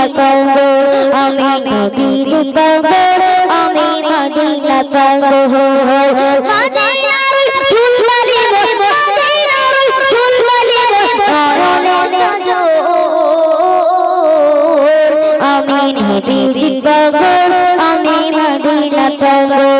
Medina পাগল আমি নবীজি পাগল আমি মদিনা পাগল মদিনার ফুলবালি মদিনার ফুলবালি আমি নবীজি পাগল আমি মদিনা পাগল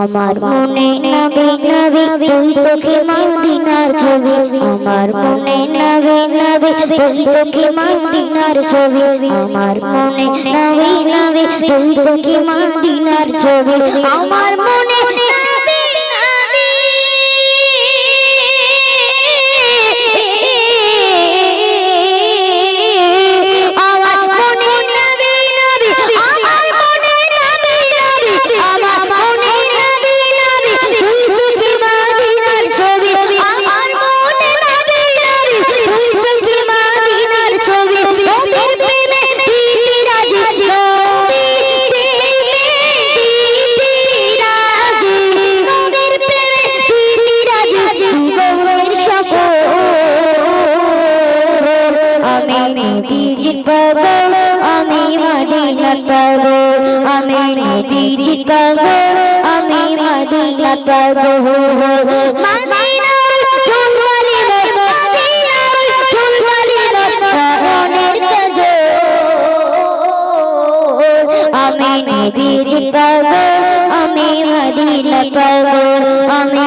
আমার মনে নবী নবী তুই চোখে মদিনার ছবি। আমার মনে নবী নবী তুই চোখে মদিনার ছবি। আমার মনে নবী নবী তুই চোখে মদিনার ছবি। আমার মনে আমি নবীজি পাগল আমি মদিনা পাগল আমি নবীজি পাগল আমি মদিনা পাগল মদিনার ফুলবালি মদিনার ফুলবালি নয়নের কাজল আমি নবীজি পাগল আমি মদিনা পাগল আমি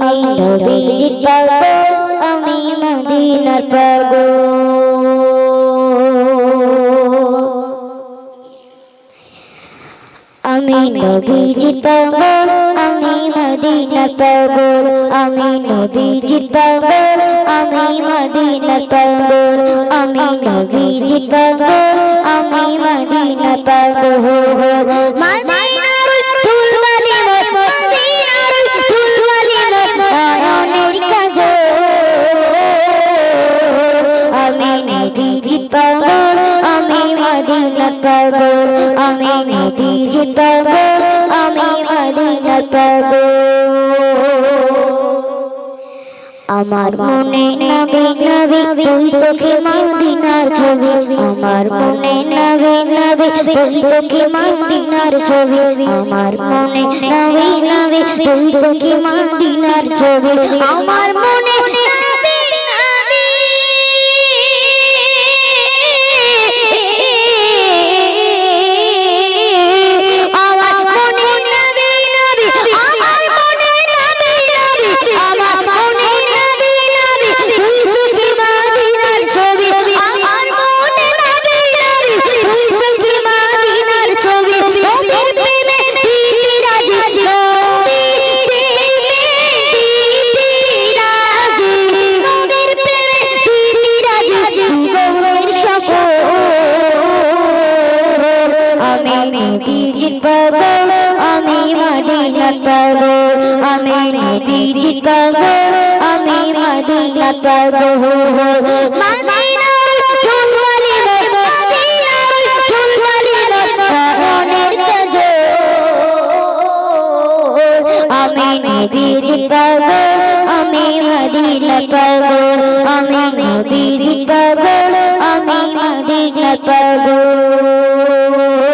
আমি নবীজি পাগল। আমি মদিনা পাগল আমি নবীজি পাগল, আমি মদিনা পাগল। আমি নবীজি পাগল, আমি মদিনা পাগল। আমি নবীজি পাগল, আমি মদিনা পাগল। মদিনার পাগল আমি মদিনা পাগল আমার মনে নবী নবী তুই চোখে মদিনার ছবি। আমার মনে নবী নবী তুই চোখে মদিনার ছবি। আমার মনে নবী নবী তুই চোখে মদিনার ছবি। আমার মনে নবীজি পাগল, আমি মদিনা পাগল মদিনার চুলবালি মদিনার চুলবালি মনের কাজল। আমি নবীজি পাগল, আমি মদিনা পাগল, আমি মদিনা পাগল।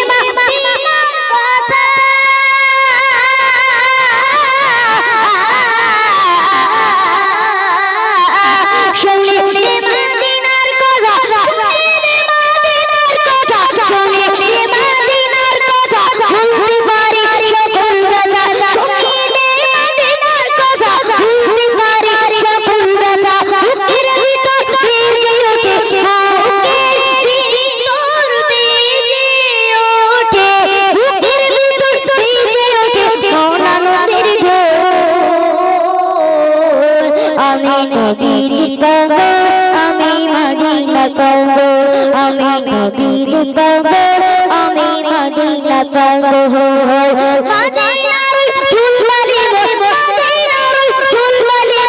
নবীজি পাগল আমি মদিনা পাগল আমি নবীজি পাগল আমি মদিনা পাগল মদিনার চুলবালি মদিনার চুলবালি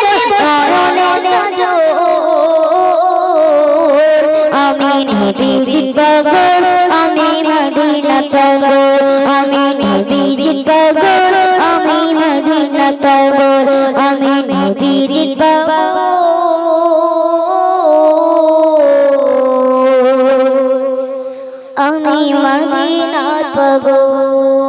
আমি নবীজি পাগল আমি মদিনা পাগল আমি নবীজি পাগল আমি মদিনা পাগল আমি নবীজি পাগল পাগল।